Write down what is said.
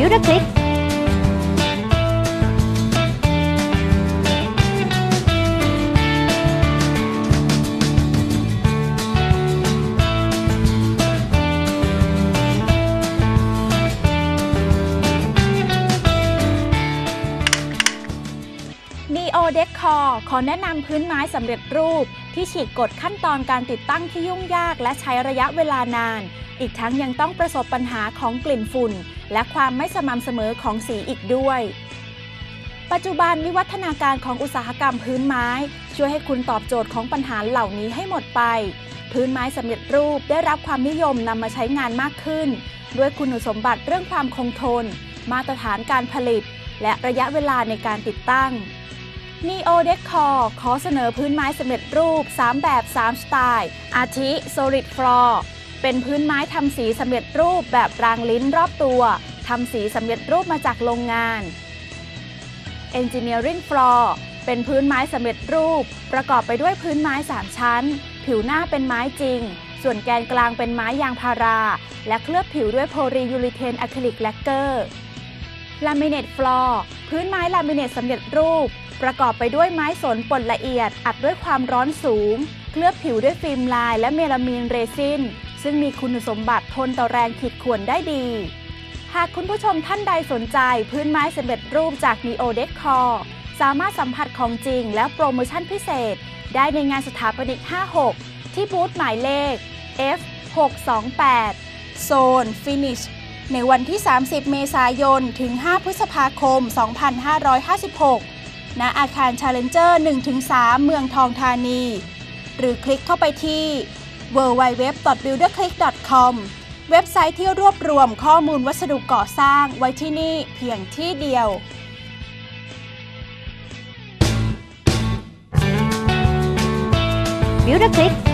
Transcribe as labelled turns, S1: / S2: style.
S1: Build a Click
S2: นีโอเดคคอขอแนะนำพื้นไม้สำเร็จรูป ที่ฉีกกฎขั้นตอนการติดตั้งที่ยุ่งยากและใช้ระยะเวลานาน อีกทั้งยังต้องประสบปัญหาของกลิ่นฝุ่น และความไม่สม่ำเสมอของสีอีกด้วย ปัจจุบันวิวัฒนาการของอุตสาหกรรมพื้นไม้ ช่วยให้คุณตอบโจทย์ของปัญหาเหล่านี้ให้หมดไป พื้นไม้สำเร็จรูปได้รับความนิยมนำมาใช้งานมากขึ้น ด้วยคุณสมบัติเรื่องความคงทน มาตรฐานการผลิต และระยะเวลาในการติดตั้ง Neo Decor ขอเสนอพื้นไม้สำเร็จรูป 3 แบบ 3 สไตล์ อาทิ Solid Floor เป็นพื้นไม้ทำสีสำเร็จรูปแบบรางลิ้นรอบตัวทำสีสำเร็จรูปมาจากโรงงาน Engineering Floor เป็นพื้นไม้สำเร็จรูป ประกอบไปด้วยพื้นไม้ 3 ชั้น ผิวหน้าเป็นไม้จริง ส่วนแกนกลางเป็นไม้ยางพารา และเคลือบผิวด้วยโพลียูริเทนอะคริลิกแลกเกอร์ลามิเนตฟลอร์พื้นไม้ลามิเนตสำเร็จรูป ประกอบไปด้วยไม้สนป่นละเอียด อัดด้วยความร้อนสูง เคลือบผิวด้วยฟิล์มลายและเมลามีนเรซิน ซึ่งมีคุณสมบัติทนต่อแรงขีดข่วนได้ดี หากคุณผู้ชมท่านใดสนใจพื้นไม้สำเร็จรูปจาก Neo Decor สามารถสัมผัสของจริงและโปรโมชั่นพิเศษ ได้ในงานสถาปนิก 56 ที่บูธหมายเลข F628 โซน Finish ในวันที่ 30 เมษายน ถึง 5 พฤษภาคม 2556 ณ อาคาร Challenger 1-3 เมืองทองธานี หรือคลิกเข้าไปที่ www.builderclick.com เว็บไซต์ที่รวบรวมข้อมูลวัสดุก่อสร้างไว้ที่นี่เพียงที่เดียว
S1: Build a Click